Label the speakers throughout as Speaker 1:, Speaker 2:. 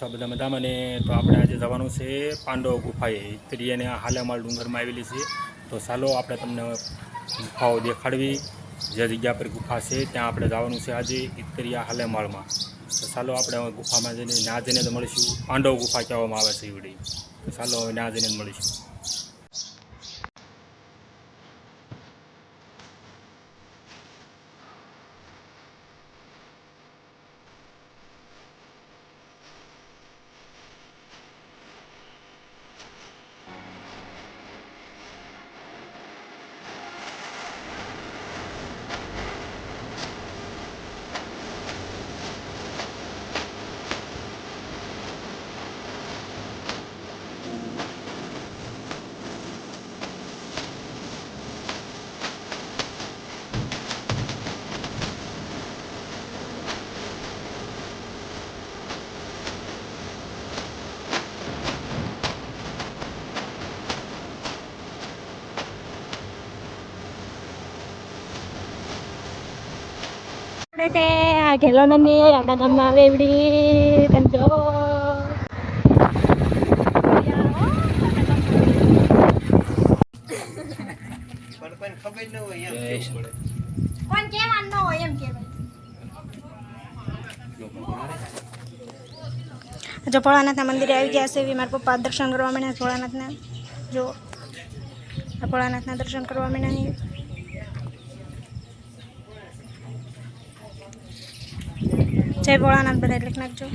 Speaker 1: બધા મજામાં ને તો આપણે આજે જવાનું છે પાંડવ ગુફાએ. ત્રી અને હાલેમાળ ડુંગરમાં આવેલી છે. તો ચાલો આપણે તમને ગુફાઓ દેખાડવી. જે જગ્યા પર ગુફા છે, ત્યાં આપણે જવાનું છે આજે ઇતરિયા હાલેમાળમાં તો ચાલો આપણે ગુફામાં જઈને, ના જઈને મળીશું. પાંડવ ગુફા કહેવામાં આવે છે એવડી તો ચાલો હવે ના જઈને મળીશું.
Speaker 2: આપણે તે આ ઘેલો નંદી આપણા ગામમાં આવે એવડી કંજો
Speaker 3: પણ કોઈને ખબર ન હોય એમ
Speaker 1: જય
Speaker 3: કેવું પડે.
Speaker 2: કોણ કહેવાનું ન હોય એમ કહેવાય જો ભોળાનાથના મંદિરે આવી ગયા છે એવી મારા પપ્પા દર્શન કરવા માંડ્યા ભોળાનાથના જો આ ભોળાનાથના દર્શન કરવા માંડ્યા જય ભોળાનાથ બધા એટલે નાખજો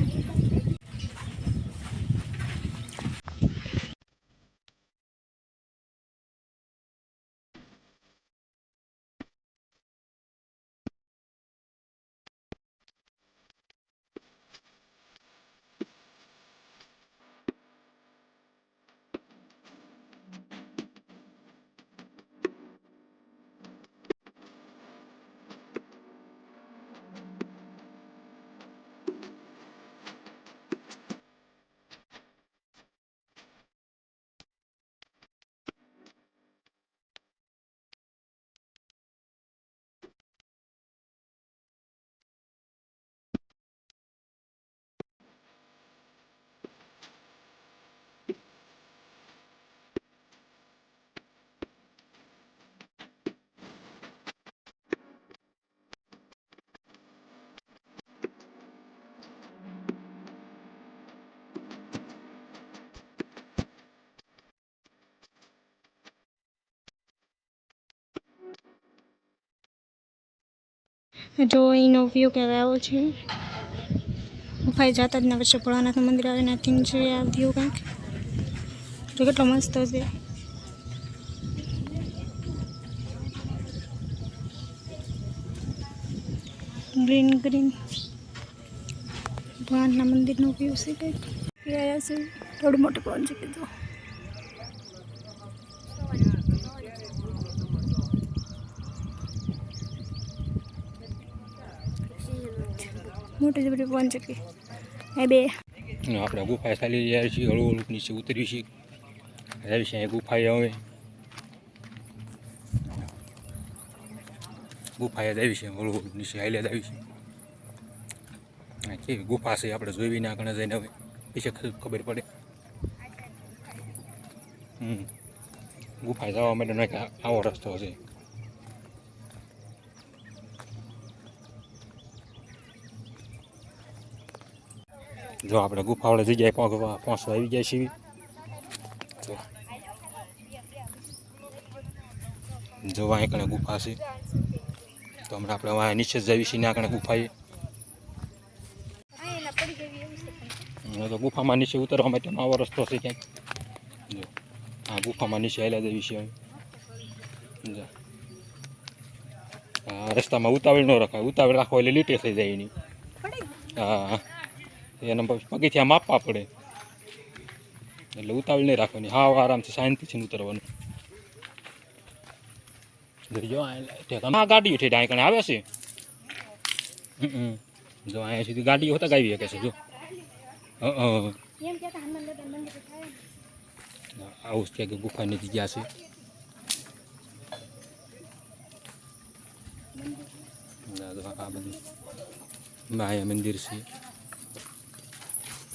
Speaker 2: જો અહીંનો વ્યૂ આવ્યો છે. ગુફાએ જતા જ ના વચ્ચે ભોળાનાથ મંદિર આવે નથી છે આ વ્યૂ કંઈક. જો કેટલો મસ્ત છે. Green green. ભગવાનના મંદિરનો વ્યૂ છે કંઈક. આવ્યા છે? થોડું મોટું પવન છે કીધું? મોટી જબરી પવન ચક્કી એ બે.
Speaker 1: આપણે ગુફા ચાલી રહ્યા છીએ, હળવું હળવું નીચે ઉતરી છીએ. જાય છે ગુફાએ હવે જ આવી છે, હળવું હળવું નીચે જ આવી છે. કેવી ગુફા છે, આપણે જોઈ ના ગણે જઈને હવે. પછી ખબર પડે. હમ. ગુફા જવા માટે આવો રસ્તો છે. જો આપણે ગુફાવાળી જગ્યાએ પહોંચવા આવી ગયા છીએ. જો. જો અહીં કણે ગુફા છે. તો હમણાં આપણે વાંહે નીચે જ જઈએ છીએ ના કણે ગુફાએ. તો ગુફામાં નીચે ઉતરવા માટેનો આવો રસ્તો છે ક્યાંક. જો. આ ગુફામાં નીચે આવેલા જઈએ છીએ જો. રસ્તામાં ઉતાવળ ન રખાય. ઉતાવળ રાખો એટલે લીટે થઈ જાય એની. હા. એના પગથિયા માપવા પડે. એટલે ઉતાવળ નહીં રાખવાની. હાવ આરામથી શાંતિથી ઉતરવાનું. જો આ ગાડીઓ ઠેઠ અહીં કણે આવે છે. જો અહીંયા સુધી ગાડીઓ હોતા આવી શકે છે જો. આવું છે કે ગુફાની જગ્યા છે. આ બધું. માયા મંદિર છે.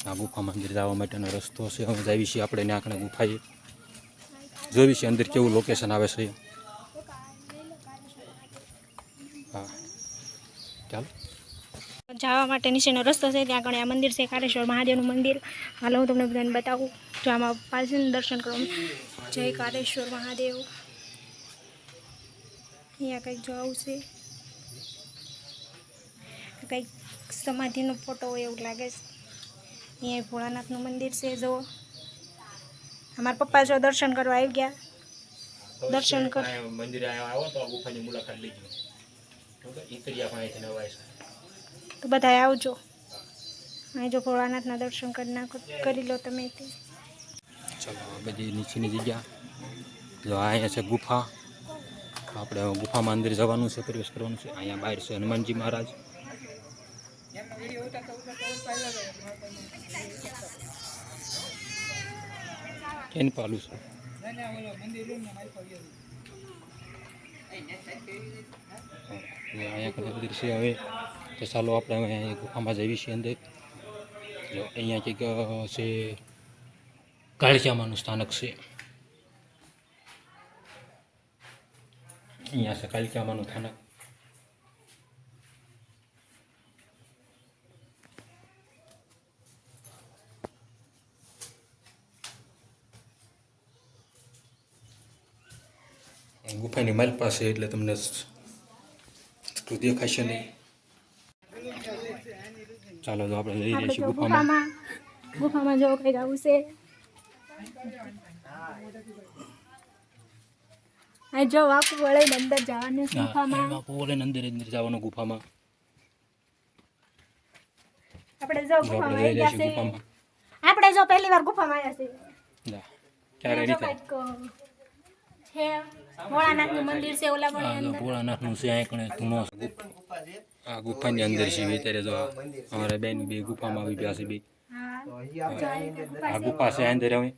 Speaker 1: આ ગુફામાં અંદર જવા માટેનો રસ્તો છે. હવે જાવી છીએ આપણે ત્યાં આગળ ગુફાએ. જોઈ છીએ અંદર કેવું લોકેશન આવે છે. હા.
Speaker 2: જવા માટે નીચેનો રસ્તો છે. ત્યાં આગળ આ મંદિર છે. કારેશ્વર મહાદેવનું મંદિર. હાલ, હું તમને બધાને બતાવું. જો આમાં પાછળ દર્શન કરો. જય કારેશ્વર મહાદેવ. અહીંયા કંઈક જોવું છે. કંઈક સમાધિનો ફોટો હોય એવું લાગે છે. અહીંયા ભોળાનાથનું મંદિર છે જો. અમારા પપ્પા જો દર્શન કરવા આવી ગયા. દર્શન કર.
Speaker 1: મંદિરે આવો તો આ ગુફાની મુલાકાત લેજો. ઈતરિયા પણ અહીંથી નવાય છે.
Speaker 2: તો બધા આવજો. અહીં જો ભોળાનાથના દર્શન કરી નાખો કરી લો તમે તે.
Speaker 1: ચલો આ બધી નીચેની જગ્યા. જો આ અહીંયા છે ગુફા. આપણે હવે ગુફામાં અંદર જવાનું છે પ્રવેશ કરવાનું છે. અહીંયા બહાર છે હનુમાનજી મહારાજ. કેન પાલું છે. અહીંયા કદાચ મંદિર છે તો ચાલો આપણે અહીંયા ગુફામાં જઈએ છીએ અંદર. જો, અહીંયા કંઈક છે, કાળિયામાનું સ્થાનક છે. અહીંયા છે કાળિયામાનું સ્થાનક. ગુફાની માલ પાસે એટલે તમને દેખાશે નહીં ચાલો તો આપણે જઈ રહીશું ગુફામાં
Speaker 2: ગુફામાં જો કંઈક આવું અંદર
Speaker 1: અંદર અંદર ગુફામાં
Speaker 2: આપણે જો ગુફામાં ગયા આપણે જો પહેલી વાર ગુફામાં આવ્યા છે ભોળાનાથનું મંદિર છે ઓલા વળે અંદર.
Speaker 1: ભોળાનાથનું છે ધૂનો આ ગુફાની અંદર છે અત્યારે જો આ અમારા બેન બે ગુફામાં આવી ગયા છે બે.
Speaker 2: હા
Speaker 3: તો અહીંયા આપણે આની અંદર
Speaker 1: આ ગુફા છે અંદર હવે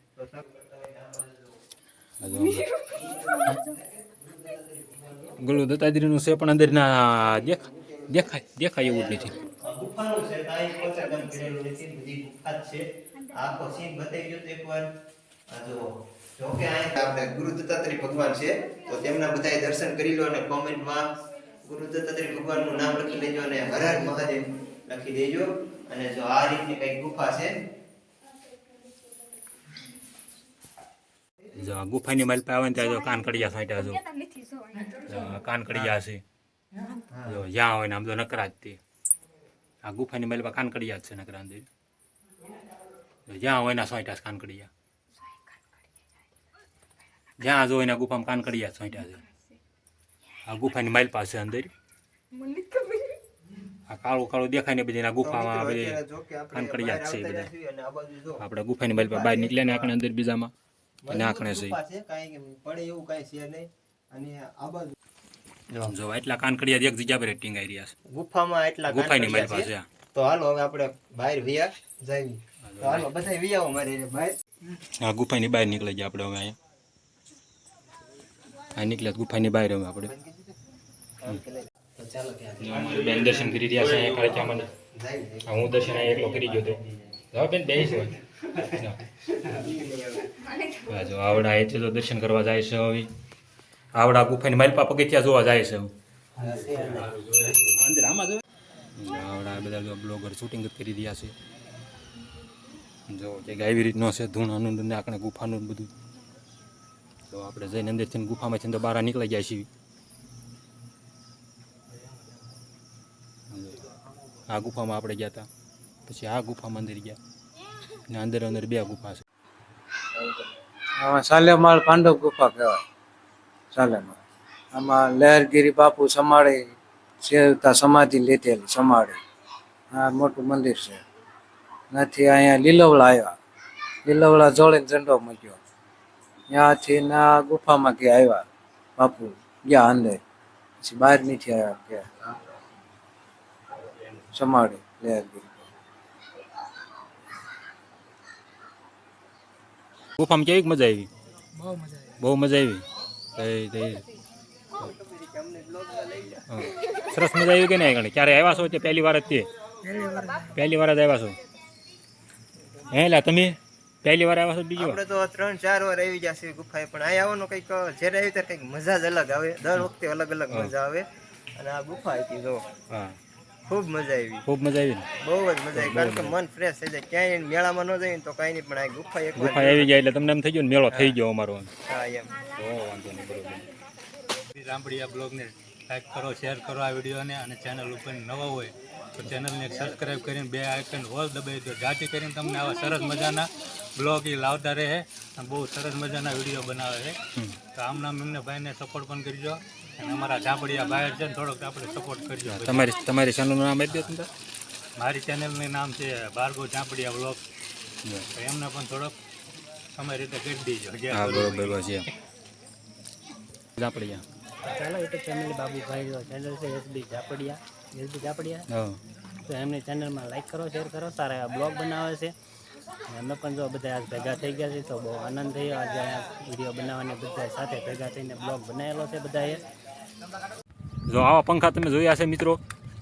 Speaker 1: આ ગળું દત્તાત્રેયનું છે પણ અંદર ના દેખાય દેખાય એવું જ નથી.
Speaker 3: ગુફાનું છે કાંઈ કોતરકામ કરેલું નથી બધી ગુફા છે. આખો સીન બતાવી ગયો તો એકવાર. આ જો જો કે આપણે ગુરુ દત્તાત્રેય ભગવાન છે તો તેમના બધાએ દર્શન કરી લો અને કોમેન્ટમાં ગુરુ દત્તાત્રેય ભગવાનનું નામ લખી લેજો અને હર હર મહાદેવ લખી દેજો. અને જો આ રીતની કઈ ગુફા છે.
Speaker 1: જો ગુફાની માલ પાવન આવે ને ત્યાં જો કાનકડિયા સાંટ્યા જો. કાનકડિયા છે. જો જ્યાં હોય ને આમ તો નકરા જ તે. આ ગુફાની માલ પે કાનકડિયા જ છે નકરા અંદર જ્યાં હોય ને સાંટ્યા છે કાનકડિયા. જ્યાં જો એના ગુફામાં કાનકડિયા જ છે આ ગુફાની માઇલ પાસે અંદર. આ કાળું કાળું દેખાય ને બધી એના ગુફામાં
Speaker 3: આપણે
Speaker 1: કાનકડિયા છે બધા.
Speaker 3: રહ્યા છીએ અને આ બાજુ જો.
Speaker 1: આપણે ગુફાની માલ પાસે બહાર નીકળ્યા ને આકણે અંદર બીજામાં. અને આકણે છે.
Speaker 3: ગુફા છે કાંઈ કે પડે એવું કાંઈ છે નહીં. અને આ બાજુ
Speaker 1: જો. એટલા કાનકડિયા એક જગ્યા પર ટીંગાઈ રહ્યા છે.
Speaker 3: ગુફામાં એટલા
Speaker 1: ગુફાની માલ
Speaker 3: કાનકડિયા
Speaker 1: પાસે
Speaker 3: છે. તો હાલો હવે આપણે બહાર વિયા જઈએ તો હાલો બધા વિયાઓ મારે બહાર.
Speaker 1: આ ગુફાની બહાર નીકળી ગયા આપણે હવે અહીંયા. આ નીકળ્યા ગુફાની બહાર અમે આપણે જો બેન દર્શન કરી રહ્યા છે કાળિયામાં
Speaker 3: જઈએ
Speaker 1: હા, દર્શન અહીંયા એકલો કરી ગયો હતો. જો આવડા એ તો દર્શન કરવા જાય છે હવે. આવડા ગુફાની માલપા પગથિયા જોવા જાય છે જો આવડા બધા બ્લોગર શૂટિંગ કરી રહ્યા છે. જો કે આવી રીતનો છે ધૂણાનું ને આપણે ગુફાનું બધું. તો આપણે જઈને અંદરથી ગુફામાંથી તો બહાર નીકળી જાય છીએ. આ ગુફામાં આપણે ગયા હતા પછી આ ગુફામાં અંદર ગયા. ને અંદર અંદર બે ગુફા છે.
Speaker 4: સાલેમાળ પાંડવ ગુફા કહેવાય. સાલેમાળ. આમાં લહેરગીરી બાપુ સમાડે, સેવતા સમાધિ લીધેલી સમાડે. આ મોટું મંદિર છે. નથી અહીંયા લીલવડા આવ્યા. લીલવડા જોડે ઝંડો મૂક્યો. ત્યાંથી ના ગુફામાં કે આવ્યા. બાપુ ગયા અંદર. પછી બહાર નથી આવ્યા કે સમાડે લહેરગીરી
Speaker 1: ગુફામાં કેવી મજા આવી? બહુ મજા આવી. સરસ મજા આવી કે નહીં આગળ? ક્યારે આવ્યા છો તે પહેલી વાર જ તે? પહેલી વાર જ આવ્યા છો? હે લા તમે? પહેલી વાર આવ્યા છો બીજી વાર?
Speaker 3: આપણે તો ત્રણ ચાર વાર આવી ગયા છે ગુફાએ પણ અહીંયા આવવાનો કંઈક જ્યારે આવી ત્યારે કંઈક મજા જ અલગ આવે. દર વખતે અલગ અલગ મજા આવે. અને આ ગુફા હતી જો.
Speaker 1: હા.
Speaker 3: ખૂબ મજા આવી.
Speaker 1: ખૂબ મજા આવી
Speaker 3: બહુ જ મજા આવી કારણ કે મન ફ્રેશ થઈ જાય. ક્યાંય મેળામાં ન જાય ને તો કાંઈ નહીં પણ આ ગુફા એક
Speaker 1: ગુફા આવી જાય એટલે તમને એમ થઈ ગયું મેળો થઈ ગયો અમારો.
Speaker 3: હા એમ.
Speaker 1: તો વાંધો નહીં બરોબર.
Speaker 5: રામડીયા બ્લોગને લાઈક કરો શેર કરો આ વિડીયોને અને ચેનલ ઉપર નવા હોય તો ચેનલને સબસ્ક્રાઈબ કરીને બે આઇકન હોલ દબાવી દો. જાતિ કરીને તમને આવા સરસ મજાના બ્લોગ એ લાવતા રહે અને બહુ સરસ મજાના વીડિયો બનાવે છે. તો આમ નામ એમને ભાઈને સપોર્ટ પણ કરજો. અને અમારા ઝાપડિયા બહાર છે ને થોડોક આપણે સપોર્ટ કરજો.
Speaker 1: તમારી તમારી ચેનલનું નામ આપી દો
Speaker 5: મારી ચેનલનું નામ છે ભાર્ગવ ઝાપડિયા બ્લોગ તો એમને પણ થોડોક અમારી રીતે કરી દેજો. જે
Speaker 1: હા બરોબર છે. ઝાપડિયા
Speaker 6: ચાલો યુટ્યુબ ફેમિલી બાબુભાઈ ચેનલ છે એસબી ઝાપડિયા એસબી ઝાપડિયા તો એમની ચેનલમાં લાઈક કરો શેર કરો. સારા એવા બ્લોગ બનાવે છે. અને અમે પણ જો બધા આજ ભેગા થઈ ગયા છે તો બહુ આનંદ થયો. આજે આ વીડિયો બનાવવાની બધા સાથે ભેગા થઈને બ્લોગ બનાવેલો છે બધાએ.
Speaker 1: જો આવા પંખા તમે જોયા છે મિત્રો?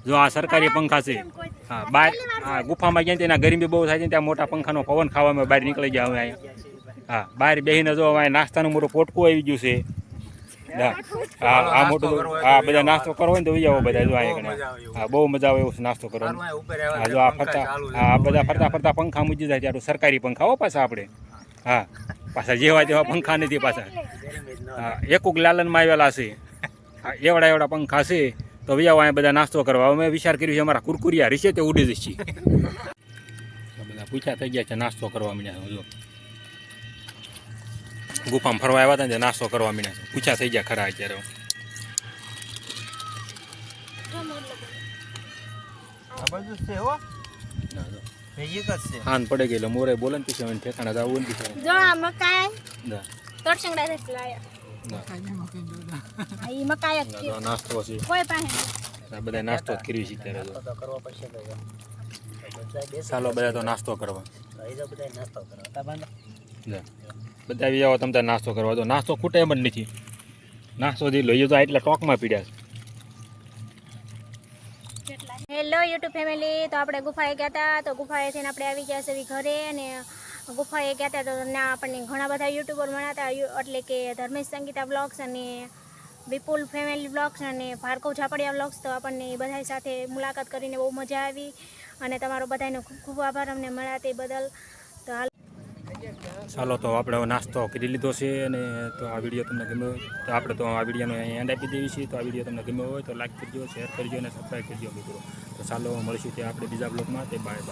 Speaker 1: જો આ સરકારી પંખા છે. હા બહાર હા ગુફામાં ગયા તેના ગરમી બહુ થાય છે ત્યાં મોટા પંખાનો પવન ખાવામાં બહાર નીકળી ગયા હવે અહીંયા. હા બહાર બેસીને જો હવે નાસ્તાનું મોટું પોટકું આવી ગયું છે. આ મોટું હા બધા નાસ્તો કરવો હોય ને તો આવી આવો બધા જો અહીંયા હા બહુ મજા આવે એવું નાસ્તો કરવાનો. હા જો આ ફરતા હા બધા ફરતા ફરતા પંખા મૂકી જાય ત્યારે સરકારી પંખા હો પાછા આપણે. હા પાછા જેવા તેવા પંખા નથી પાછા. હા એકુક લાલનમાં આવેલા છે. એવડા એવડા પંખા છે. તો ભાઈ અહીંયા બધા નાસ્તો કરવા. અમે વિચાર કર્યો છે અમારા કુરકુરિયા રીશે તે ઉડી જશે. બધા પૂછ્યા થઈ ગયા છે નાસ્તો કરવા મને જો. ગુફામાં ફરવા આવ્યા હતા ને નાસ્તો કરવા મીડ્યા છે. પૂછ્યા થઈ ગયા ખરા અત્યારે.
Speaker 3: આ બધું છે હો.
Speaker 1: ના, જો.
Speaker 3: એક જ છે.
Speaker 1: હાન પડે એટલે મોરે બોલે ને પછી ઠેકાણા જવું ને પછી
Speaker 2: જો આ મકાઈ. તરસંગડા થી લાયા.
Speaker 1: ના,
Speaker 2: આ ઈ મકાઈ જ
Speaker 1: ના,
Speaker 2: છે.
Speaker 1: તો નાસ્તો છે
Speaker 2: કોઈ પાસે
Speaker 1: બધા નાસ્તો જ કર્યું છે ત્યારે.
Speaker 6: પડશે
Speaker 1: ચાલો બધા તો નાસ્તો કરવા.
Speaker 6: બધા. નાસ્તો બાંધો
Speaker 1: આવી જાઓ તમે નાસ્તો કરવા દો. નાસ્તો ખૂટે એમ જ નથી. નાસ્તો જે લઈ તો એટલા ટોકમાં પીડ્યા
Speaker 2: હેલો યુટ્યુબ ફેમિલી તો આપણે ગુફાએ ગયા હતા તો ગુફાએથી ને આપણે આવી ગયા છે ઘરે અને ગુફાએ ગયા હતા તો ના આપણને ઘણા બધા યુટ્યુબર મળ્યા હતા એટલે કે ધર્મેશ સંગીતા બ્લોગ્સ અને વિપુલ ફેમિલી બ્લોગ્સ અને ભાર્ગવ ઝાપડિયા બ્લોગ્સ તો આપણને બધા સાથે મુલાકાત કરીને બહુ મજા આવી. અને તમારો બધાનો ખૂબ ખૂબ આભાર અમને મળ્યા તે બદલ.
Speaker 1: ચાલો તો આપણે નાસ્તો કરી લીધો છે અને તો આ વીડિયો તમને ગમ્યો તો આપણે તો આ વિડીયોનો એન્ડ આપી દેવી છીએ તો આ વીડિયો તમને ગમ્યો હોય તો લાઈક કરજો શેર કરજો અને સબસ્ક્રાઈબ કરજો મિત્રો. તો ચાલો મળીશું ત્યાં આપણે બીજા બ્લોગમાં તે બાય બાય